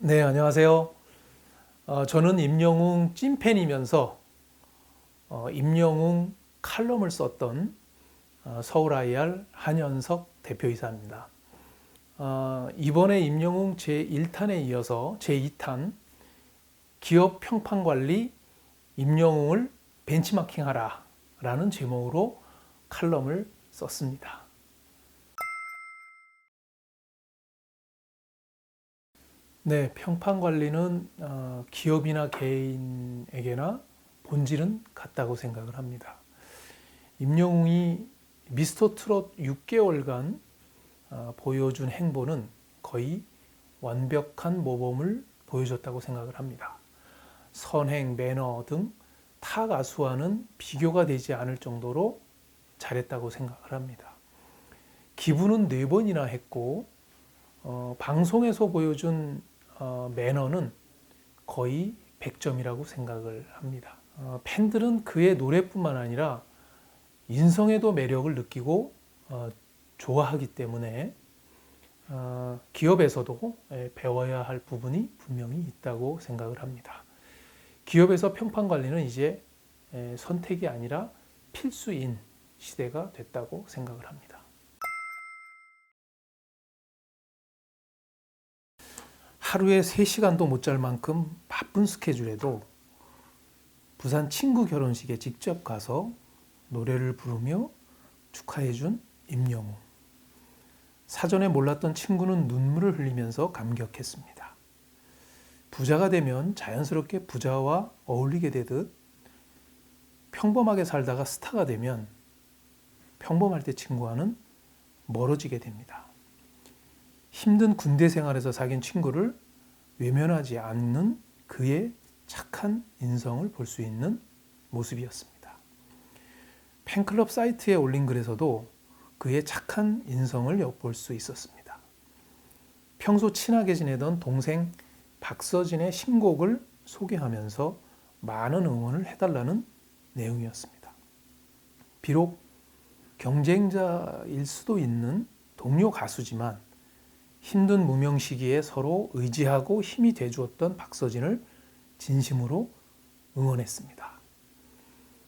네, 안녕하세요. 어, 저는 임영웅 찐팬이면서 어, 임영웅 칼럼을 썼던 어, 서울 IR 한현석 대표이사입니다. 어, 이번에 임영웅 제1탄에 이어서 제2탄 기업 평판 관리 임영웅을 벤치마킹하라 라는 제목으로 칼럼을 썼습니다. 네, 평판 관리는 어, 기업이나 개인에게나 본질은 같다고 생각을 합니다. 임영웅이 미스터 트롯 6개월간 어, 보여준 행보는 거의 완벽한 모범을 보여줬다고 생각을 합니다. 선행, 매너 등 타 가수와는 비교가 되지 않을 정도로 잘했다고 생각을 합니다. 기부는 네 번이나 했고 어, 방송에서 보여준 어, 매너는 거의 100점이라고 생각을 합니다. 어, 팬들은 그의 노래뿐만 아니라 인성에도 매력을 느끼고 어, 좋아하기 때문에 어, 기업에서도 예, 배워야 할 부분이 분명히 있다고 생각을 합니다. 기업에서 평판 관리는 이제 예, 선택이 아니라 필수인 시대가 됐다고 생각을 합니다. 하루에 3시간도 못 잘 만큼 바쁜 스케줄에도 부산 친구 결혼식에 직접 가서 노래를 부르며 축하해준 임영웅. 사전에 몰랐던 친구는 눈물을 흘리면서 감격했습니다. 부자가 되면 자연스럽게 부자와 어울리게 되듯 평범하게 살다가 스타가 되면 평범할 때 친구와는 멀어지게 됩니다. 힘든 군대 생활에서 사귄 친구를 외면하지 않는 그의 착한 인성을 볼 수 있는 모습이었습니다. 팬클럽 사이트에 올린 글에서도 그의 착한 인성을 엿볼 수 있었습니다. 평소 친하게 지내던 동생 박서진의 신곡을 소개하면서 많은 응원을 해달라는 내용이었습니다. 비록 경쟁자일 수도 있는 동료 가수지만 힘든 무명 시기에 서로 의지하고 힘이 돼주었던 박서진을 진심으로 응원했습니다.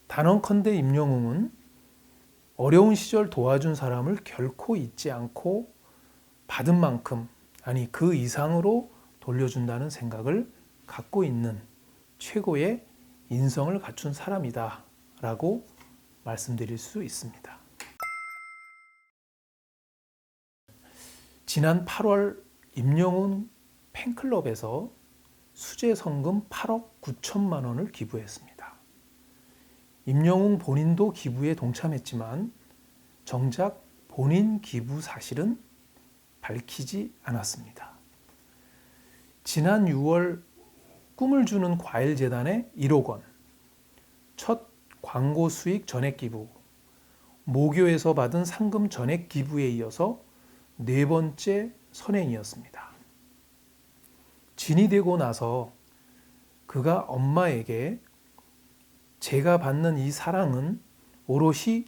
단언컨대 임영웅은 어려운 시절 도와준 사람을 결코 잊지 않고 받은 만큼 아니 그 이상으로 돌려준다는 생각을 갖고 있는 최고의 인성을 갖춘 사람이다 라고 말씀드릴 수 있습니다. 지난 8월 임영웅 팬클럽에서 수제 성금 8억 9천만 원을 기부했습니다. 임영웅 본인도 기부에 동참했지만 정작 본인 기부 사실은 밝히지 않았습니다. 지난 6월 꿈을 주는 과일 재단에 1억 원, 첫 광고 수익 전액 기부, 모교에서 받은 상금 전액 기부에 이어서 네 번째 선행이었습니다. 진이 되고 나서 그가 엄마에게 제가 받는 이 사랑은 오롯이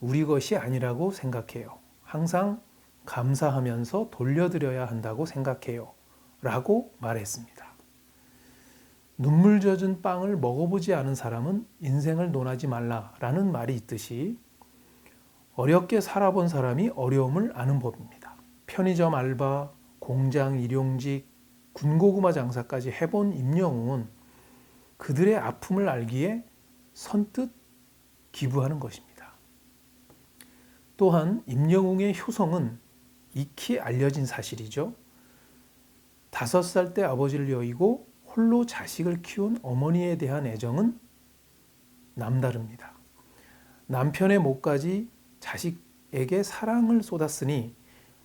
우리 것이 아니라고 생각해요. 항상 감사하면서 돌려드려야 한다고 생각해요. 라고 말했습니다. 눈물 젖은 빵을 먹어보지 않은 사람은 인생을 논하지 말라라는 말이 있듯이 어렵게 살아본 사람이 어려움을 아는 법입니다. 편의점 알바, 공장 일용직, 군고구마 장사까지 해본 임영웅은 그들의 아픔을 알기에 선뜻 기부하는 것입니다. 또한 임영웅의 효성은 익히 알려진 사실이죠. 다섯 살 때 아버지를 여의고 홀로 자식을 키운 어머니에 대한 애정은 남다릅니다. 남편의 목까지 자식에게 사랑을 쏟았으니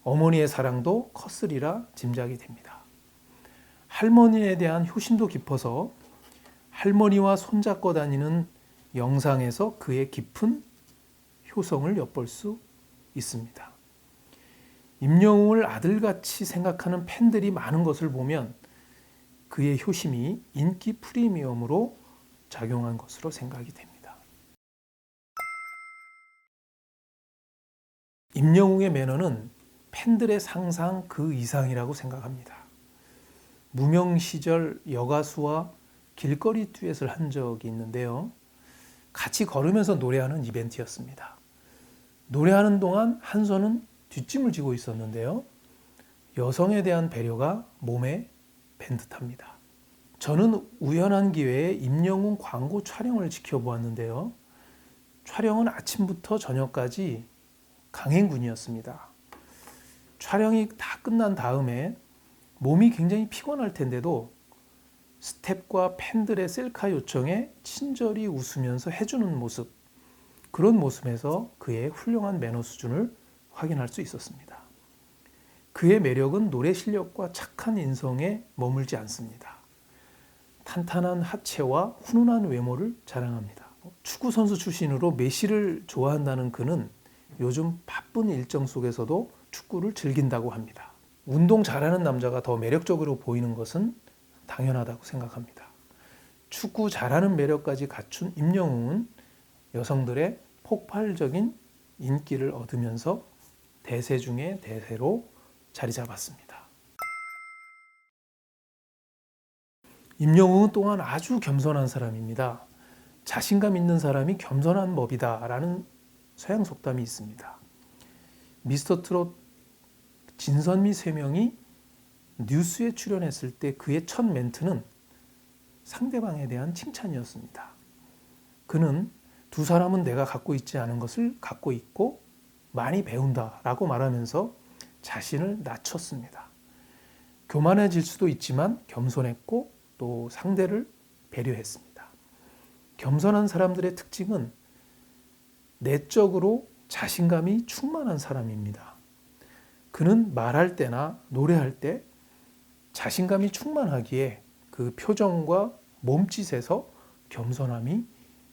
어머니의 사랑도 컸으리라 짐작이 됩니다. 할머니에 대한 효심도 깊어서 할머니와 손잡고 다니는 영상에서 그의 깊은 효성을 엿볼 수 있습니다. 임영웅을 아들같이 생각하는 팬들이 많은 것을 보면 그의 효심이 인기 프리미엄으로 작용한 것으로 생각이 됩니다. 임영웅의 매너는 팬들의 상상 그 이상이라고 생각합니다. 무명 시절 여가수와 길거리 듀엣을 한 적이 있는데요. 같이 걸으면서 노래하는 이벤트였습니다. 노래하는 동안 한 손은 뒷짐을 지고 있었는데요. 여성에 대한 배려가 몸에 밴 듯합니다. 저는 우연한 기회에 임영웅 광고 촬영을 지켜보았는데요. 촬영은 아침부터 저녁까지 강행군이었습니다. 촬영이 다 끝난 다음에 몸이 굉장히 피곤할 텐데도 스텝과 팬들의 셀카 요청에 친절히 웃으면서 해주는 모습 그런 모습에서 그의 훌륭한 매너 수준을 확인할 수 있었습니다. 그의 매력은 노래 실력과 착한 인성에 머물지 않습니다. 탄탄한 하체와 훈훈한 외모를 자랑합니다. 축구 선수 출신으로 메시를 좋아한다는 그는 요즘 바쁜 일정 속에서도 축구를 즐긴다고 합니다. 운동 잘하는 남자가 더 매력적으로 보이는 것은 당연하다고 생각합니다. 축구 잘하는 매력까지 갖춘 임영웅은 여성들의 폭발적인 인기를 얻으면서 대세 중의 대세로 자리 잡았습니다. 임영웅은 또한 아주 겸손한 사람입니다. 자신감 있는 사람이 겸손한 법이다라는 서양 속담이 있습니다. 미스터 트롯 진선미 세 명이 뉴스에 출연했을 때 그의 첫 멘트는 상대방에 대한 칭찬이었습니다. 그는 두 사람은 내가 갖고 있지 않은 것을 갖고 있고 많이 배운다라고 말하면서 자신을 낮췄습니다. 교만해질 수도 있지만 겸손했고 또 상대를 배려했습니다. 겸손한 사람들의 특징은 내적으로 자신감이 충만한 사람입니다. 그는 말할 때나 노래할 때 자신감이 충만하기에 그 표정과 몸짓에서 겸손함이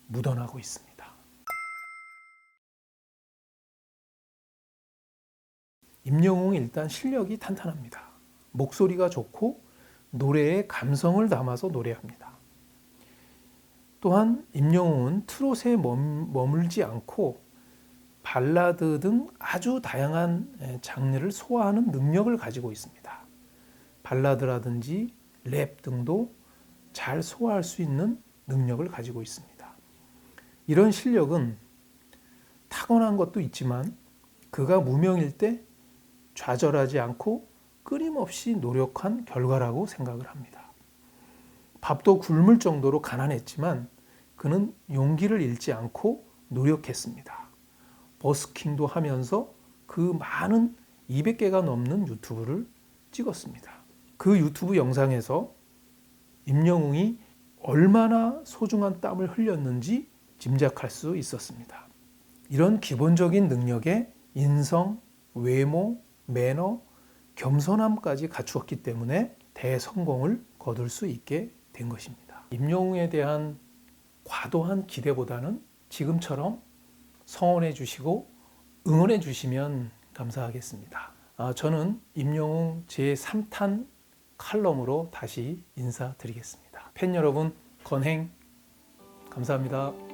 묻어나고 있습니다. 임영웅은 일단 실력이 탄탄합니다. 목소리가 좋고 노래에 감성을 담아서 노래합니다. 또한 임영웅은 트롯에 머물지 않고 발라드 등 아주 다양한 장르를 소화하는 능력을 가지고 있습니다. 발라드라든지 랩 등도 잘 소화할 수 있는 능력을 가지고 있습니다. 이런 실력은 타고난 것도 있지만 그가 무명일 때 좌절하지 않고 끊임없이 노력한 결과라고 생각을 합니다. 밥도 굶을 정도로 가난했지만 그는 용기를 잃지 않고 노력했습니다. 버스킹도 하면서 그 많은 200개가 넘는 유튜브를 찍었습니다. 그 유튜브 영상에서 임영웅이 얼마나 소중한 땀을 흘렸는지 짐작할 수 있었습니다. 이런 기본적인 능력에 인성, 외모, 매너, 겸손함까지 갖추었기 때문에 대성공을 거둘 수 있게 된 것입니다. 임영웅에 대한 과도한 기대보다는 지금처럼 성원해 주시고 응원해 주시면 감사하겠습니다. 아, 저는 임영웅 제3탄 칼럼으로 다시 인사드리겠습니다. 팬 여러분, 건행 감사합니다.